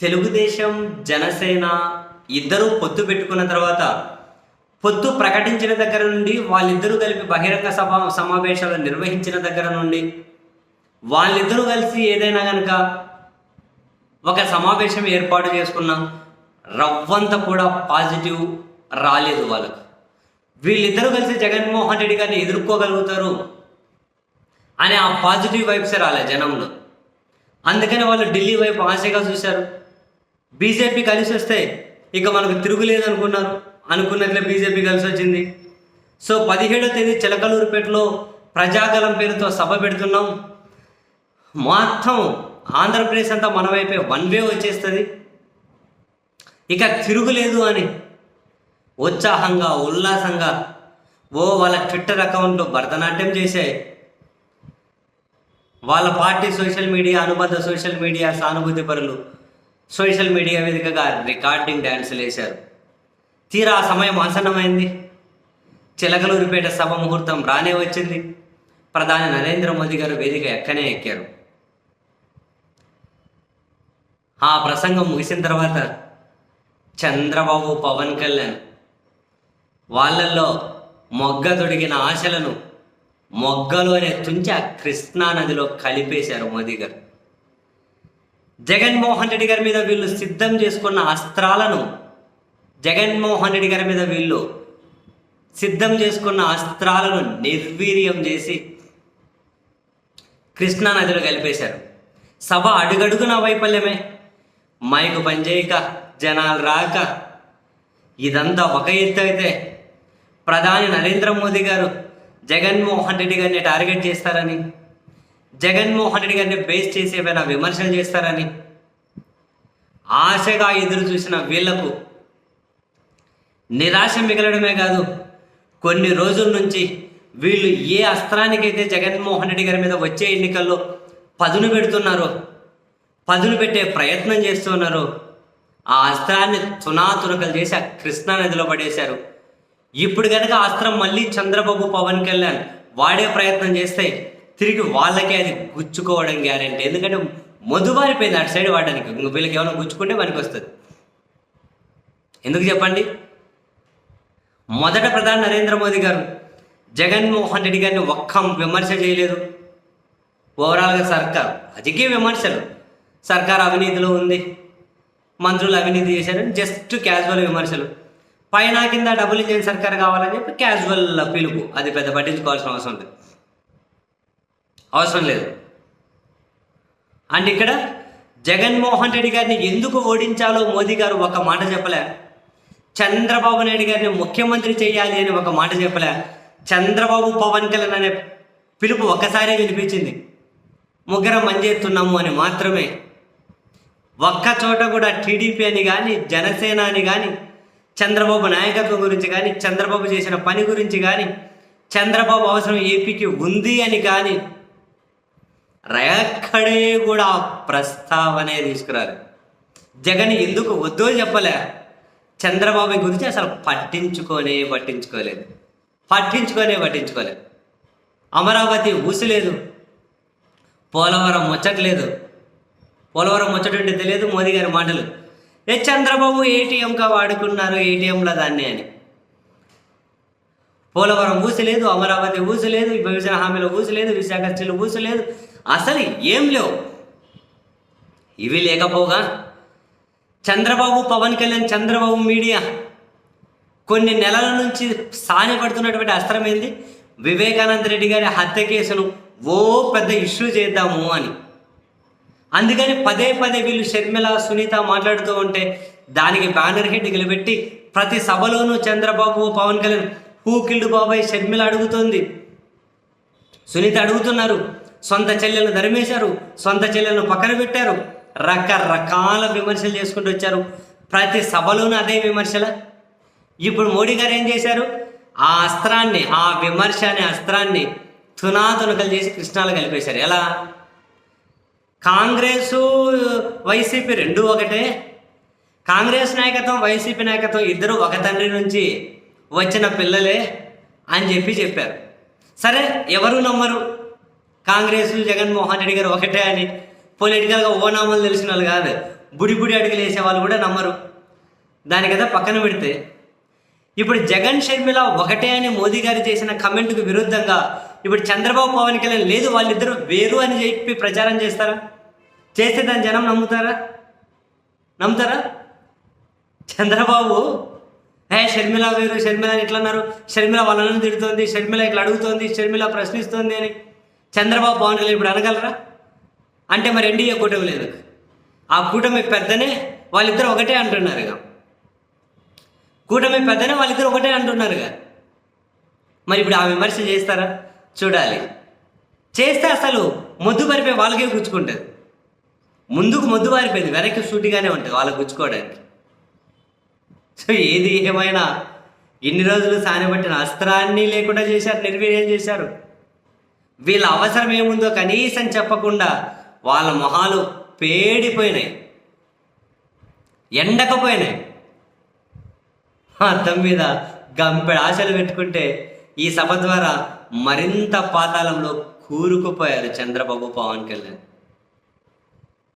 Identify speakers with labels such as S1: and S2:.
S1: తెలుగుదేశం జనసేన ఇద్దరూ పొత్తు పెట్టుకున్న తర్వాత పొత్తు ప్రకటించిన దగ్గర నుండి వాళ్ళిద్దరూ కలిపి బహిరంగ సభ సమావేశాలు నిర్వహించిన దగ్గర నుండి వాళ్ళిద్దరూ కలిసి ఏదైనా కనుక ఒక సమావేశం ఏర్పాటు చేసుకున్నాం రవ్వంత కూడా పాజిటివ్ రాలేదు వాళ్ళకు. వీళ్ళిద్దరూ కలిసి జగన్మోహన్ రెడ్డి గారిని ఎదుర్కోగలుగుతారు అనే ఆ పాజిటివ్ వైబ్స్ రాలే జనంలో. అందుకని వాళ్ళు ఢిల్లీ వైపు ఆశగా చూశారు. బీజేపీ కలిసి వస్తే ఇక మనకు తిరుగులేదు అనుకున్నారు అనుకున్నట్లే బీజేపీ కలిసి వచ్చింది. సో పదిహేడో తేదీ చిలకలూరుపేటలో ప్రజాగలం పేరుతో సభ పెడుతున్నాం. మొత్తం ఆంధ్రప్రదేశ్ అంతా మన వైపే వన్ వే వచ్చేస్తుంది. ఇక తిరుగులేదు అని ఉత్సాహంగా ఉల్లాసంగా ఓ వాళ్ళ ట్విట్టర్ అకౌంట్లో భరతనాట్యం చేసే వాళ్ళ పార్టీ సోషల్ మీడియా అనుబంధ సోషల్ మీడియా సానుభూతి పరులు సోషల్ మీడియా వేదికగా రికార్డింగ్ డ్యాన్సులు వేశారు. తీరా ఆ సమయం ఆసన్నమైంది. చిలకలూరిపేట సభ ముహూర్తం రానే వచ్చింది. ప్రధాని నరేంద్ర మోదీ గారు వేదిక ఎక్కనే ఎక్కారు. ఆ ప్రసంగం ముగిసిన తర్వాత చంద్రబాబు పవన్ కళ్యాణ్ వాళ్ళల్లో మొగ్గ తొడిగిన ఆశలను మొగ్గలోనే తుంచి ఆ కృష్ణా నదిలో కలిపేశారు మోదీ గారు. జగన్మోహన్ రెడ్డి గారి మీద వీళ్ళు సిద్ధం చేసుకున్న అస్త్రాలను జగన్మోహన్ రెడ్డి గారి మీద వీళ్ళు సిద్ధం చేసుకున్న అస్త్రాలను నిర్వీర్యం చేసి కృష్ణా నదిలో కలిపేశారు. సభ అడుగడుగున వైఫల్యమే. మైకు పనిచేయక జనాలు రాక ఇదంతా ఒక ఎత్తు అయితే ప్రధాని నరేంద్ర మోదీ గారు జగన్మోహన్ రెడ్డి గారిని టార్గెట్ చేస్తారని జగన్మోహన్ రెడ్డి గారిని బేస్ చేసి ఏమైనా విమర్శలు చేస్తారని? ఆశగా ఎదురు చూసిన వీళ్ళకు నిరాశ మిగలడమే కాదు కొన్ని రోజుల నుంచి వీళ్ళు ఏ అస్త్రానికైతే జగన్మోహన్ రెడ్డి గారి మీద వచ్చే ఎన్నికల్లో పదును పెడుతున్నారో పదును పెట్టే ప్రయత్నం చేస్తున్నారో ఆ అస్త్రాన్ని తునాతునకలు చేసి ఆ కృష్ణానదిలో పడేశారు. ఇప్పుడు కనుక అస్త్రం మళ్ళీ చంద్రబాబు పవన్ కళ్యాణ్ వాడే ప్రయత్నం చేస్తే తిరిగి వాళ్ళకే అది గుచ్చుకోవడం గ్యారెంటీ ఎందుకంటే మొదుబారిపోయింది అటు సైడ్ వాడడానికి. ఇంక వీళ్ళకి ఏమైనా గుచ్చుకుంటే మనకి వస్తుంది ఎందుకు చెప్పండి? మొదట ప్రధాని నరేంద్ర మోదీ గారు జగన్మోహన్ రెడ్డి గారిని ఒక్క విమర్శ చేయలేదు. ఓవరాల్గా సర్కార్. రాజకీయ విమర్శలు. సర్కార్ అవినీతిలో ఉంది. మంత్రులు అవినీతి చేశారు. జస్ట్ క్యాజువల్ విమర్శలు. పైన కింద డబ్బులు ఇచ్చిన సర్కార్ కావాలని చెప్పి క్యాజువల్ పిలుపు. అది పెద్ద పట్టించుకోవాల్సిన అవసరం లేదు. అవసరం లేదు. అండ్ ఇక్కడ జగన్మోహన్ రెడ్డి గారిని ఎందుకు ఓడించాలో మోదీ గారు ఒక మాట చెప్పలే. చంద్రబాబు నాయుడు గారిని ముఖ్యమంత్రి చేయాలి అని ఒక మాట చెప్పలే. చంద్రబాబు పవన్ కళ్యాణ్ అనే పిలుపు ఒక్కసారే వినిపించింది. ముగ్గురం మంజేస్తున్నాము అని మాత్రమే. ఒక్క చోట కూడా టీడీపీ అని కానీ జనసేన అని కానీ చంద్రబాబు నాయకత్వం గురించి కానీ చంద్రబాబు చేసిన పని గురించి కానీ చంద్రబాబు అవసరం ఏపీకి ఉంది అని కానీ ఎక్కడే కూడా ప్రస్తావనే తీసుకురారు జగన్ ఎందుకు వద్దో చెప్పలే. చంద్రబాబు గురించి అసలు పట్టించుకోనే పట్టించుకోలేదు. పట్టించుకోనే పట్టించుకోలేదు అమరావతి ఊసలేదు. పోలవరం ముచ్చట్లేదు. పోలవరం ముచ్చటుంటే తెలియదు మోదీ గారి మాటలు. ఏ చంద్రబాబు ఏటీఎంగా వాడుకున్నారు ఏటీఎంలో దాన్ని అని. పోలవరం ఊసలేదు అమరావతి ఊసలేదు విభజన హామీలో ఊసలేదు విశాఖ స్టీల్ ఊసలేదు. అసలు ఏం లేవు. ఇవి లేకపోగా చంద్రబాబు పవన్ కళ్యాణ్ చంద్రబాబు మీడియా కొన్ని నెలల నుంచి సానిపడుతున్నటువంటి అస్త్రం ఏంది? వివేకానంద రెడ్డి గారి హత్య కేసును ఓ పెద్ద ఇష్యూ చేద్దాము అని. అందుకని పదే పదే వీళ్ళు షర్మిల సునీత మాట్లాడుతూ ఉంటే దానికి బ్యానర్ హెడ్ నిలబెట్టి ప్రతి సభలోనూ చంద్రబాబు పవన్ కళ్యాణ్ హూ బాబాయ్ షర్మిల అడుగుతోంది. సునీత అడుగుతున్నారు సొంత చెల్లెలను ధరిమేశారు సొంత చెల్లెలను పక్కన పెట్టారు రకరకాల విమర్శలు చేసుకుంటూ వచ్చారు. ప్రతి సభలోనూ అదే విమర్శల. ఇప్పుడు మోడీ గారు ఏం చేశారు? ఆ అస్త్రాన్ని ఆ విమర్శ అనే అస్త్రాన్ని తునాతునకలు చేసి కృష్ణాలు కలిపేశారు. ఎలా? కాంగ్రెస్ వైసీపీ రెండు ఒకటే. కాంగ్రెస్ నాయకత్వం వైసీపీ నాయకత్వం ఇద్దరు ఒక తండ్రి నుంచి వచ్చిన పిల్లలే అని చెప్పి చెప్పారు. సరే ఎవరు నమ్మరు? కాంగ్రెస్ జగన్మోహన్ రెడ్డి గారు ఒకటే అని. పొలిటికల్గా ఓనామాలు తెలిసిన వాళ్ళు కాదు. బుడి బుడి అడుగులు వేసే వాళ్ళు కూడా నమ్మరు. దాని కదా పక్కన పెడితే ఇప్పుడు జగన్ షర్మిల ఒకటే అని మోదీ గారు చేసిన కమెంట్కు విరుద్ధంగా ఇప్పుడు చంద్రబాబు పవన్ కళ్యాణ్ లేదు వాళ్ళిద్దరూ వేరు అని చెప్పి ప్రచారం చేస్తారా? చేస్తే దాని జనం నమ్ముతారా? నమ్ముతారా? చంద్రబాబు హే షర్మిల వేరు షర్మిల అని ఇట్లా అన్నారు షర్మిల వాళ్ళని తిడుతోంది షర్మిల ఇట్లా అడుగుతోంది షర్మిల ప్రశ్నిస్తోంది అని. చంద్రబాబు పవన్ కళ్యాణ్ ఇప్పుడు అనగలరా? అంటే మరి ఎన్డీఏ కూటమి లేదు. ఆ కూటమి పెద్దనే వాళ్ళిద్దరు ఒకటే అంటున్నారు ఇక. కూటమి పెద్దనే వాళ్ళిద్దరు ఒకటే అంటున్నారుగా మరి ఇప్పుడు ఆ విమర్శ చేస్తారా? చూడాలి. చేస్తే అసలు మొద్దు పరిపే వాళ్ళకే గుచ్చుకుంటుంది. ముందుకు మొద్దు పారిపోయింది. వెనక్కి సూటిగానే ఉంటుంది వాళ్ళకి గుచ్చుకోవడానికి. సో ఏది ఏమైనా ఇన్ని రోజులు సానబట్టిన అస్త్రాన్ని లేకుండా చేశారు నిర్వీర్యం చేశారు. వీళ్ళ అవసరం ఏముందో కనీసం చెప్పకుండా వాళ్ళ మొహాలు పేడిపోయినాయి. ఎండకపోయినాయి. అద్దం మీద గంపెడు ఆశలు పెట్టుకుంటే ఈ సభ ద్వారా మరింత పాతాళంలో కూరుకుపోయారు చంద్రబాబు పవన్ కళ్యాణ్.